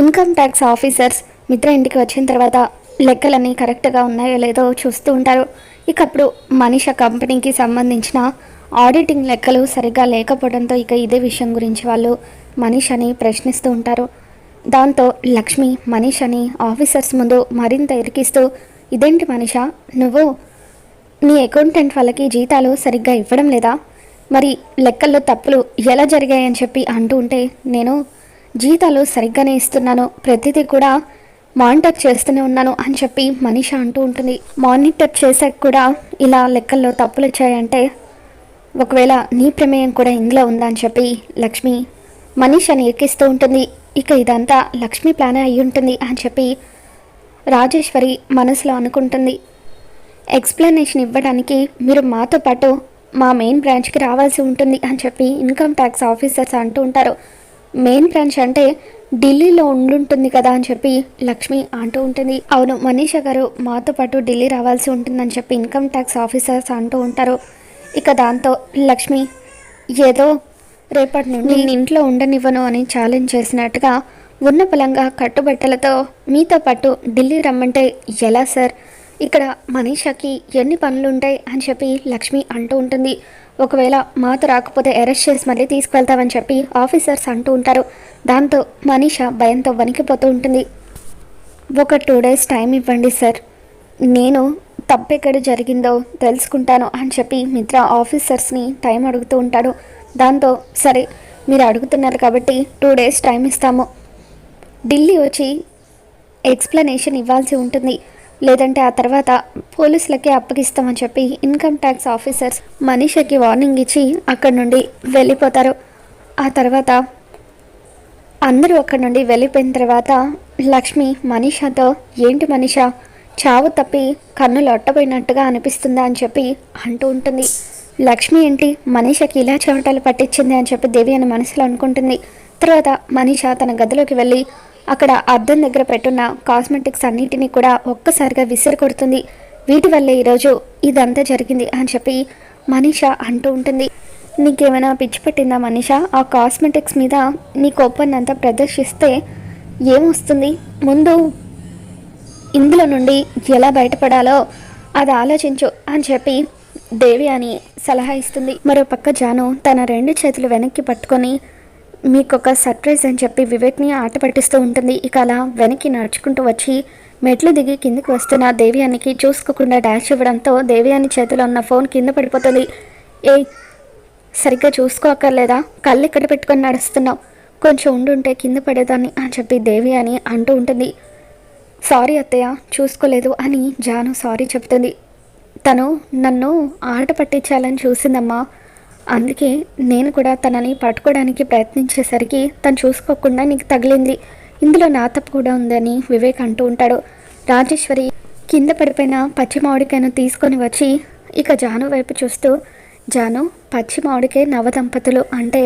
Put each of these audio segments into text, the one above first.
Income tax officers మిత్ర ఇంటికి వచ్చిన తర్వాత లెక్కలన్నీ కరెక్ట్గా ఉన్నాయో లేదో చూస్తూ ఉంటారు. ఇక అప్పుడు మనిష కంపెనీకి సంబంధించిన ఆడిటింగ్ లెక్కలు సరిగ్గా లేకపోవడంతో ఇక ఇదే విషయం గురించి వాళ్ళు మనీషని ప్రశ్నిస్తూ ఉంటారు. దాంతో లక్ష్మి మనీషని ఆఫీసర్స్ ముందు మరింత ఇరికిస్తూ ఇదేంటి మనిష నువ్వు నీ అకౌంటెంట్ వాళ్ళకి జీతాలు సరిగ్గా ఇవ్వడం లేదా? మరి లెక్కల్లో తప్పులు ఎలా జరిగాయని చెప్పి అంటూ ఉంటే నేను జీతాలు సరిగ్గానే ఇస్తున్నాను. ప్రతిదీ కూడా మానిటర్ చేస్తూనే ఉన్నాను అని చెప్పి మనిష అంటూ ఉంటుంది. మానిటర్ చేసాక కూడా ఇలా లెక్కల్లో తప్పులు వచ్చాయంటే ఒకవేళ నీ ప్రమేయం కూడా ఇందులో ఉందని చెప్పి లక్ష్మి మనీషని ఎక్కిస్తూ ఉంటుంది. ఇక ఇదంతా లక్ష్మి ప్లానే అయి ఉంటుంది అని చెప్పి రాజేశ్వరి మనసులో అనుకుంటుంది. ఎక్స్ప్లెనేషన్ ఇవ్వడానికి మీరు మాతో పాటు మా మెయిన్ బ్రాంచ్కి రావాల్సి ఉంటుంది అని చెప్పి ఇన్కమ్ ట్యాక్స్ ఆఫీసర్స్ అంటూ ఉంటారు. మెయిన్ బ్రాంచ్ అంటే ఢిల్లీలో ఉండుంటుంది కదా అని చెప్పి లక్ష్మి అంటూ ఉంటుంది. అవును మనీషా గారు మాతో పాటు ఢిల్లీ రావాల్సి ఉంటుందని చెప్పి ఇన్కమ్ ట్యాక్స్ ఆఫీసర్స్ అంటూ ఉంటారు. ఇక దాంతో లక్ష్మి ఏదో రేపటి నుండి నేను ఇంట్లో ఉండనివ్వను అని ఛాలెంజ్ చేసినట్టుగా ఉన్న బలంగా కట్టుబట్టలతో మీతో పాటు ఢిల్లీ రమ్మంటే ఎలా సార్? ఇక్కడ మనీషాకి ఎన్ని పనులుంటాయి అని చెప్పి లక్ష్మి అంటూ ఉంటుంది. ఒకవేళ మాతో రాకపోతే అరెస్ట్ చేసి మళ్ళీ తీసుకువెళ్తామని చెప్పి ఆఫీసర్స్ అంటూ ఉంటారు. దాంతో మనీష భయంతో వణికిపోతూ ఉంటుంది. ఒక టూ డేస్ టైం ఇవ్వండి సార్ నేను తప్పెక్కడ జరిగిందో తెలుసుకుంటాను అని చెప్పి మిత్ర ఆఫీసర్స్ని టైం అడుగుతూ ఉంటాడు. దాంతో సరే మీరు అడుగుతున్నారు కాబట్టి టూ డేస్ టైం ఇస్తాము. ఢిల్లీ వచ్చి ఎక్స్ప్లెనేషన్ ఇవ్వాల్సి ఉంటుంది. లేదంటే ఆ తర్వాత పోలీసులకి అప్పగిస్తామని చెప్పి ఇన్కమ్ ట్యాక్స్ ఆఫీసర్స్ మనీషకి వార్నింగ్ ఇచ్చి అక్కడి నుండి వెళ్ళిపోతారు. ఆ తర్వాత అందరూ అక్కడి నుండి వెళ్ళిపోయిన తర్వాత లక్ష్మి మనీషాతో ఏంటి మనీష చావు తప్పి కన్నులు ఒట్టపోయినట్టుగా అనిపిస్తుందా? అని చెప్పి అంటూ ఉంటుంది. లక్ష్మి ఏంటి మనీషకి ఇలా చెమటలు పట్టించింది అని చెప్పి దేవి అని మనసులో అనుకుంటుంది. తర్వాత మనీష తన గదిలోకి వెళ్ళి అక్కడ అద్దం దగ్గర పెట్టున్న కాస్మెటిక్స్ అన్నిటినీ కూడా ఒక్కసారిగా విసిరి కొడుతుంది వీటి వల్లే ఈరోజు ఇదంతా జరిగింది అని చెప్పి మనీష అంటూ ఉంటుంది. నీకేమైనా పిచ్చి పెట్టిందా మనీష? ఆ కాస్మెటిక్స్ మీద నీ కోపాన్నంతా ప్రదర్శిస్తే ఏమొస్తుంది? ముందు ఇందులో నుండి ఎలా బయటపడాలో అది ఆలోచించు అని చెప్పి దేవి అని సలహా ఇస్తుంది. మరో పక్క జాను తన రెండు చేతులు వెనక్కి పట్టుకొని మీకు ఒక సర్ప్రైజ్ అని చెప్పి వివేక్ని ఆట పట్టిస్తూ ఉంటుంది. ఇక అలా వెనక్కి నడుచుకుంటూ వచ్చి మెట్లు దిగి కిందికి వస్తున్న దేవియానికి చూసుకోకుండా డాష్ ఇవ్వడంతో దేవియాని చేతిలో ఉన్న ఫోన్ కింద పడిపోతుంది. ఏ సరిగ్గా చూసుకోకర్లేదా కళ్ళు ఇక్కడ పెట్టుకొని నడుస్తున్నావు. కొంచెం ఉండుంటే కింద పడేదాన్ని అని చెప్పి దేవి అని అంటూ ఉంటుంది. సారీ అత్తయ్య చూసుకోలేదు అని జాను సారీ చెప్తుంది. తను నన్ను ఆట పట్టించాలని చూసిందమ్మా. అందుకే నేను కూడా తనని పట్టుకోవడానికి ప్రయత్నించేసరికి తను చూసుకోకుండా నీకు తగిలింది. ఇందులో నా తప్పు కూడా ఉందని వివేక్ అంటూ ఉంటాడు. రాజేశ్వరి కింద పడిపోయిన పచ్చి మామిడికాయను తీసుకొని వచ్చి ఇక జాను వైపు చూస్తూ జాను పచ్చి మామిడికాయ నవదంపతులు అంటే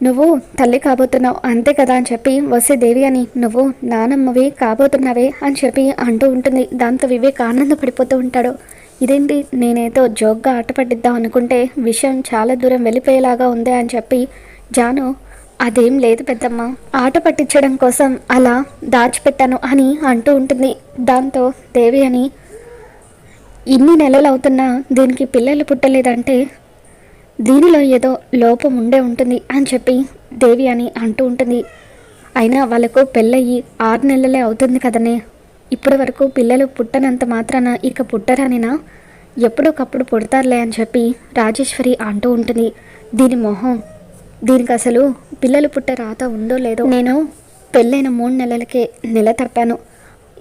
నువ్వు తల్లి కాబోతున్నావు అంతే కదా అని చెప్పి వసే దేవి అని నువ్వు నానమ్మవి కాబోతున్నావే అని చెప్పి అంటూ ఉంటుంది. దాంతో వివేక్ ఆనందపడిపోతూ ఉంటాడు. ఇదేంటి? నేనేదో జోక్గా ఆట పట్టిద్దాం అనుకుంటే విషయం చాలా దూరం వెళ్ళిపోయేలాగా ఉంది అని చెప్పి జాను అదేం లేదు పెద్దమ్మ ఆట పట్టించడం కోసం అలా దాచిపెట్టాను అని అంటూ ఉంటుంది. దాంతో దేవి అని ఇన్ని నెలలు అవుతున్నా దీనికి పిల్లలు పుట్టలేదంటే దీనిలో ఏదో లోపం ఉండే ఉంటుంది అని చెప్పి దేవి అని అంటూ ఉంటుంది. అయినా వాళ్ళకు పెళ్ళయ్యి ఆరు నెలలే అవుతుంది కదనే. ఇప్పటి వరకు పిల్లలు పుట్టనంత మాత్రాన ఇక పుట్టరానినా ఎప్పుడొకప్పుడు పుడతారులే అని చెప్పి రాజేశ్వరి అంటూ ఉంటుంది. దీని మొహం దీనికి అసలు పిల్లలు పుట్టే రాత ఉందో లేదో నేను పెళ్ళైన మూడు నెలలకే నెల తప్పాను.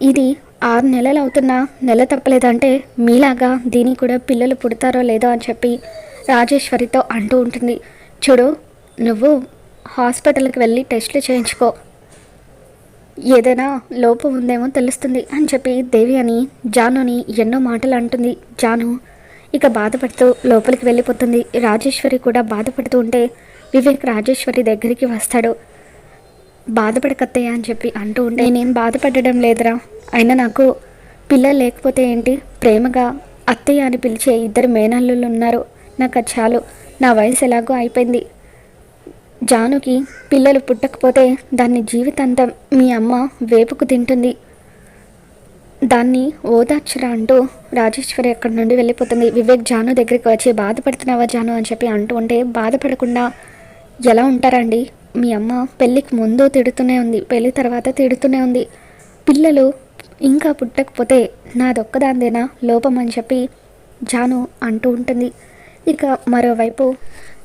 ఇది ఆరు నెలలు అవుతున్నా నెల తప్పలేదంటే మీలాగా దీనికి కూడా పిల్లలు పుడతారో లేదో అని చెప్పి రాజేశ్వరితో అంటూ ఉంటుంది. చూడు నువ్వు హాస్పిటల్కి వెళ్ళి టెస్టులు చేయించుకో. ఏదైనా లోపం ఉందేమో తెలుస్తుంది అని చెప్పి దేవి అని జానుని ఎన్నో మాటలు అంటుంది. జాను ఇక బాధపడుతూ లోపలికి వెళ్ళిపోతుంది. రాజేశ్వరి కూడా బాధపడుతూ ఉంటే వివేక్ రాజేశ్వరి దగ్గరికి వస్తాడు. బాధపడకత్తయ్య అని చెప్పి అంటూ ఉంటే నేనేం బాధపడడం లేదురా. అయినా నాకు పిల్లలు లేకపోతే ఏంటి? ప్రేమగా అత్తయ్య అని పిలిచే ఇద్దరు మేనల్లులు ఉన్నారు. నాకు చాలు. నా వయసు ఎలాగో అయిపోయింది. జానుకి పిల్లలు పుట్టకపోతే దాన్ని జీవితాంతం మీ అమ్మ వేపుకు తింటుంది. దాన్ని ఓదార్చరా అంటూ రాజేశ్వరి అక్కడి నుండి వెళ్ళిపోతుంది. వివేక్ జాను దగ్గరికి వచ్చి బాధపడుతున్నావా జాను? అని చెప్పి అంటూ ఉంటే బాధపడకుండా ఎలా ఉంటారండి? మీ అమ్మ పెళ్ళికి ముందు తిడుతూనే ఉంది పెళ్ళి తర్వాత తిడుతూనే ఉంది. పిల్లలు ఇంకా పుట్టకపోతే నాదొక్కదాందేనా లోపం? అని చెప్పి జాను అంటూ ఉంటుంది. ఇక మరోవైపు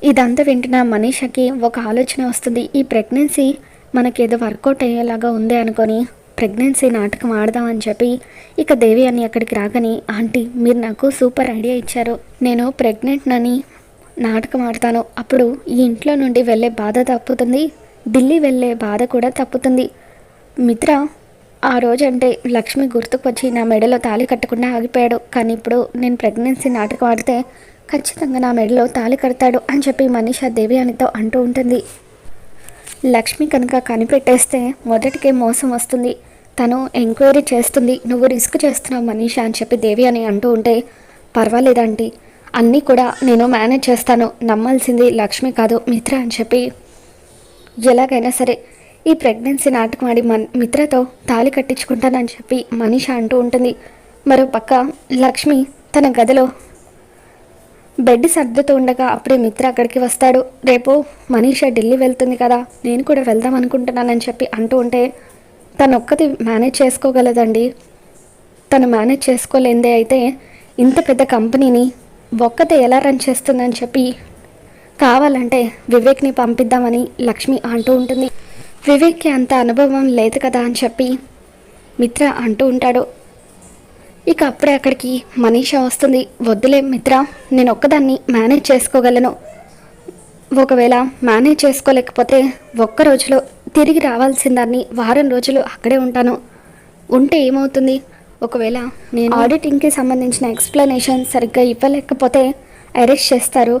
ఇదంతా వింటున్న మనీషకి ఒక ఆలోచన వస్తుంది. ఈ ప్రెగ్నెన్సీ మనకేదో వర్కౌట్ అయ్యేలాగా ఉంది అనుకొని ప్రెగ్నెన్సీ నాటకం ఆడదామని చెప్పి ఇక దేవి అని అక్కడికి రాగని ఆంటీ మీరు నాకు సూపర్ ఐడియా ఇచ్చారు. నేను ప్రెగ్నెంట్నని నాటకం ఆడతాను. అప్పుడు ఈ ఇంట్లో నుండి వెళ్ళే బాధ తప్పుతుంది. ఢిల్లీ వెళ్ళే బాధ కూడా తప్పుతుంది. మిత్ర ఆ రోజు అంటే లక్ష్మి గుర్తుకు వచ్చి నా మెడలో తాళి కట్టకుండా ఆగిపోయాడు. కానీ ఇప్పుడు నేను ప్రెగ్నెన్సీ నాటకం ఆడితే ఖచ్చితంగా నా మెడలో తాళి కడతాడు అని చెప్పి మనీషా దేవి అనితో అంటూ ఉంటుంది. లక్ష్మి కనుక కనిపెట్టేస్తే మొదటికే మోసం వస్తుంది. తను ఎంక్వైరీ చేస్తుంది. నువ్వు రిస్క్ చేస్తున్నావు మనీషా అని చెప్పి దేవి అని అంటూ ఉంటే పర్వాలేదంటీ అన్నీ కూడా నేను మేనేజ్ చేస్తాను. నమ్మాల్సింది లక్ష్మి కాదు మిత్ర అని చెప్పి. ఎలాగైనా సరే ఈ ప్రెగ్నెన్సీ నాటకమాడి మన్ మిత్రతో తాళి కట్టించుకుంటానని చెప్పి మనీష అంటూ ఉంటుంది. మరో పక్క లక్ష్మి తన గదిలో బెడ్ సర్దుతూ ఉండగా అప్పుడే మిత్ర అక్కడికి వస్తాడు. రేపు మనీషా ఢిల్లీ వెళ్తుంది కదా. నేను కూడా వెళ్దాం అనుకుంటున్నానని చెప్పి అంటూ ఉంటే తను ఒక్కది మేనేజ్ చేసుకోగలదండి. తను మేనేజ్ చేసుకోలేందే అయితే ఇంత పెద్ద కంపెనీని ఒక్కతే ఎలా రన్ చేస్తుందని చెప్పి కావాలంటే వివేక్ని పంపిద్దామని లక్ష్మి అంటూ ఉంటుంది. వివేక్కి అంత అనుభవం లేదు కదా అని చెప్పి మిత్ర అంటూ ఉంటాడు. ఇక అప్పుడే అక్కడికి మనీషా వస్తుంది. వద్దులే మిత్ర నేను ఒక్కదాన్ని మేనేజ్ చేసుకోగలను. ఒకవేళ మేనేజ్ చేసుకోలేకపోతే ఒక్క రోజులో తిరిగి రావాల్సిందాన్ని వారం రోజులు అక్కడే ఉంటాను. ఉంటే ఏమవుతుంది? ఒకవేళ నేను ఆడిటింగ్కి సంబంధించిన ఎక్స్ప్లెనేషన్ సరిగ్గా ఇవ్వలేకపోతే అరెస్ట్ చేస్తారు.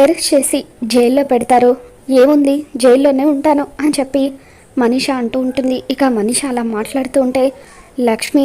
అరెస్ట్ చేసి జైల్లో పెడతారు. ఏముంది? జైల్లోనే ఉంటాను అని చెప్పి మనీష అంటూ ఉంటుంది. ఇక మనీష అలా మాట్లాడుతూ ఉంటే లక్ష్మి